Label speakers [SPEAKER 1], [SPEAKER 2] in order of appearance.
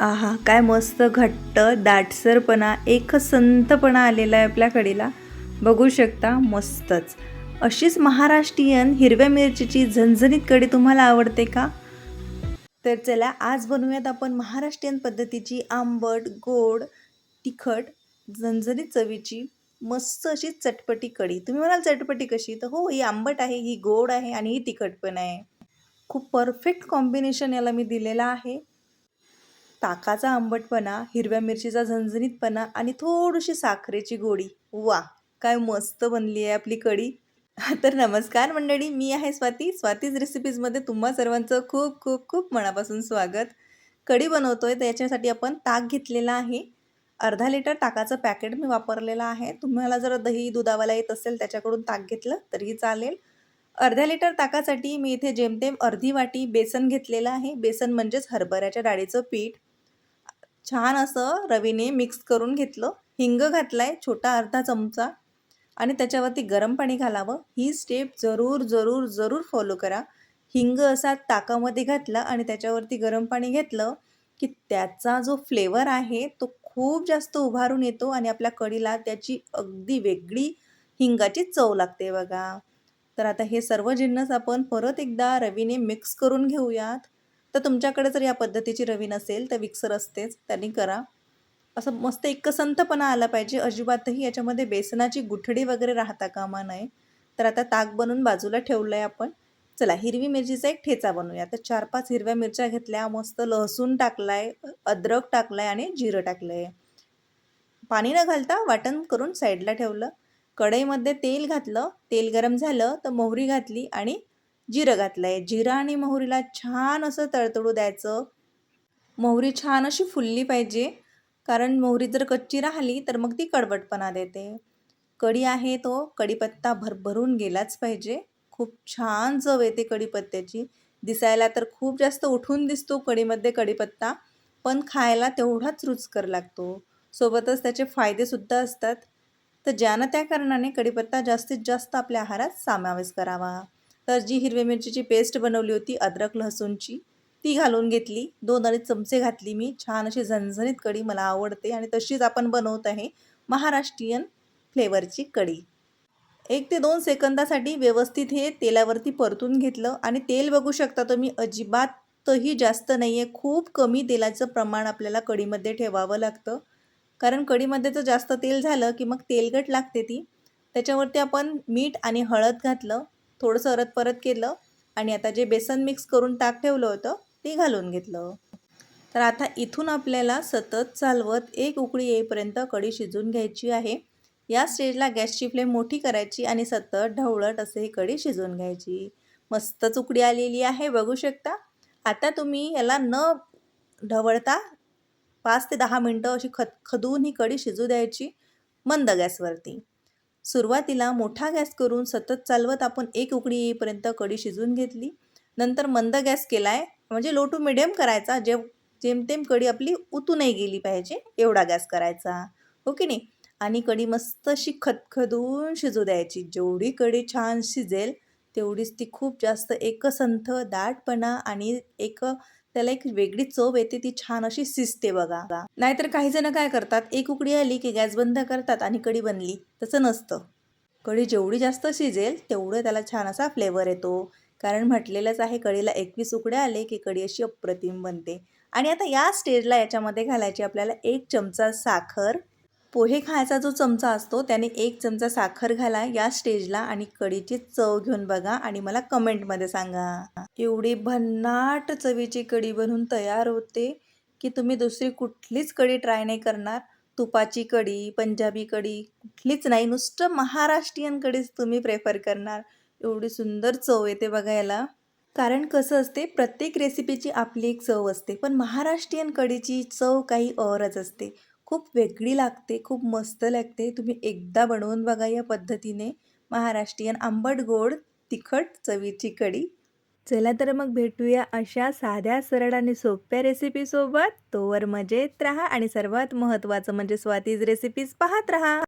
[SPEAKER 1] आहा काय मस्त घट्ट दाटसरपणा एक संतपणा आलेला आहे आपल्या कडेला. बघू शकता मस्तच. अशीच महाराष्ट्रीयन हिरव्या मिरचीची झणझणीत कढी तुम्हाला आवडते का? तर चला आज बनवूयात आपण महाराष्ट्रीयन पद्धतीची आंबट गोड तिखट झणझणीत चवीची मस्त अशी चटपटी कढी. तुम्ही म्हणाल चटपटी कशी? तर हो ही आंबट आहे ही गोड आहे आणि ही तिखट पण आहे. खूप परफेक्ट कॉम्बिनेशन याला मी दिलेला आहे. ताकाचा आंबटपणा हिरव्या मिरचीचा झणझणीतपणा आणि थोडीशी साखरेची गोडी. वा काय मस्त बनली आहे आपली कढी. तर नमस्कार मंडळी मी आहे स्वाती. स्वातीज रेसिपीजमध्ये तुम्हा सर्वांचं खूप खूप खूप मनापासून स्वागत. कढी बनवतोय तर याच्यासाठी आपण ताक घेतलेला आहे. अर्धा लिटर ताकाचं पॅकेट मी वापरलेलं आहे. तुम्हाला जर दही दुधावाला येत असेल त्याच्याकडून ताक घेतलं तरीही चालेल. अर्ध्या लिटर ताकासाठी मी इथे जेमतेम अर्धी वाटी बेसन घेतलेलं आहे. बेसन म्हणजेच हरभऱ्याच्या डाळीचं पीठ. छान असं रवीने मिक्स करून घेतलं. हिंग घातलाय छोटा अर्धा चमचा. आणि त्याच्यावरती गरम पाणी घालावं. ही स्टेप जरूर जरूर जरूर फॉलो करा. हिंग असा ताकामध्ये घातला आणि त्याच्यावरती गरम पाणी घेतलं की त्याचा जो फ्लेवर आहे तो खूप जास्त उभारून येतो आणि आपल्या कढीला त्याची अगदी वेगळी हिंगाची चव लागते बघा. तर आता हे सर्व जिन्नस आपण परत एकदा रवीने मिक्स करून घेऊयात. तर तुमच्याकडे जर या पद्धतीची रवी नसेल तर मिक्सर असतेच त्यांनी करा. असं मस्त एकसंतपणा आला पाहिजे. अजिबातही याच्यामध्ये बेसनाची गुठडी वगैरे राहता कामा नये. तर आता ताक बनवून बाजूला ठेवलं आहे आपण. चला हिरवी मिरचीचा एक ठेचा बनवूया. तर चार पाच हिरव्या मिरच्या घेतल्या मस्त लसूण टाकलाय अद्रक टाकलाय आणि जिरं टाकलंय. पाणी न घालता वाटण करून साईडला ठेवलं. कढईमध्ये तेल घातलं. तेल गरम झालं तर मोहरी घातली आणि जिरं घातलं आहे जिरं आणि मोहरीला छान असं तळतळू द्यायचं. मोहरी छान अशी फुलली पाहिजे. कारण मोहरी जर कच्ची राहिली तर मग ती कडवटपणा देते. कढी आहे तो कढीपत्ता भरभरून गेलाच पाहिजे. खूप छान चव येते कढीपत्त्याची. दिसायला तर खूप जास्त उठून दिसतो कढीमध्ये कढीपत्ता पण खायला तेवढाच रुचकर लागतो. सोबतच त्याचे फायदेसुद्धा असतात. तर ज्यानं त्या कारणाने कढीपत्ता जास्तीत जास्त आपल्या आहारात समावेश करावा. तर जी हिरव्या मिरचीची पेस्ट बनवली होती अद्रक लसूणची ती घालून घेतली. दोन अडीच चमचे घातली मी. छान अशी झणझणीत कढी मला आवडते आणि तशीच आपण बनवत आहे महाराष्ट्रीयन फ्लेवरची कढी. एक ते दोन सेकंदासाठी व्यवस्थित हे तेलावरती परतून घेतलं आणि तेल बघू शकता तुम्ही अजिबातही जास्त नाही आहे खूप कमी तेलाचं प्रमाण आपल्याला कढीमध्ये ठेवावं लागतं. कारण कढीमध्ये जर जास्त तेल झालं की मग तेलगट लागते ती. त्याच्यावरती आपण मीठ आणि हळद घातलं. थोडंसं अरत परत केलं आणि आता जे बेसन मिक्स करून ताक ठेवलं होतं ते घालून घेतलं. तर आता इथून आपल्याला सतत चालवत एक उकळी येईपर्यंत कढी शिजून घ्यायची आहे. या स्टेजला गॅसची फ्लेम मोठी करायची आणि सतत ढवळत असे ही कढी शिजवून घ्यायची. मस्तच उकडी आलेली आहे बघू शकता. आता तुम्ही याला न ढवळता पाच ते दहा मिनटं अशी खद खदून ही कढी शिजू द्यायची मंद गॅसवरती. सुरुवातीला मोठा गॅस करून सतत चालवत आपण एक उकडी येईपर्यंत कढी शिजवून घेतली. नंतर मंद गॅस केला आहे म्हणजे लो टू मिडियम करायचा जे जेमतेम कढी आपली उतूनही गेली पाहिजे एवढा गॅस करायचा. हो की नाही? आणि कढी मस्त अशी खदखदून शिजू द्यायची. जेवढी कढी छान शिजेल तेवढीच ती खूप जास्त एकसंथ दाटपणा आणि एक त्याला एक वेगळी चव येते ती छान अशी शिजते बघा. नाहीतर काही जण काय करतात एक उकडी आली की गॅस बंद करतात आणि कढी बनली. तसं नसतं. कढी जेवढी जास्त शिजेल तेवढं त्याला छान असा फ्लेवर येतो. कारण म्हटलेलंच आहे कढीला एकवीस उकड्या आले की कढी अशी अप्रतिम बनते. आणि आता या स्टेजला याच्यामध्ये घालायची आपल्याला एक चमचा साखर पोहे खायचा जो चमचा असतो त्याने एक चमचा साखर घाला या स्टेजला आणि कढीची चव घेऊन बघा आणि मला कमेंटमध्ये सांगा. एवढी भन्नाट चवीची कढी बनवून तयार होते की तुम्ही दुसरी कुठलीच कढी ट्राय नाही करणार. तुपाची कढी पंजाबी कढी कुठलीच नाही नुसतं महाराष्ट्रीयन कढीच तुम्ही प्रेफर करणार. एवढी सुंदर चव येते बघायला कारण कसं असते प्रत्येक रेसिपीची आपली एक चव असते पण महाराष्ट्रीयन कढीची चव काही औरच असते. खूप वेगळी लागते खूप मस्त लागते. तुम्ही एकदा बनवून बघा या पद्धतीने. महाराष्ट्रीयन आंबट गोड तिखट चवीची कढी. चला तर मग भेटूया अशा साध्या सरळ आणि सोप्या रेसिपीसोबत तोवर मजेत राहा आणि सर्वात महत्त्वाचं म्हणजे स्वातीज रेसिपीज पाहत राहा.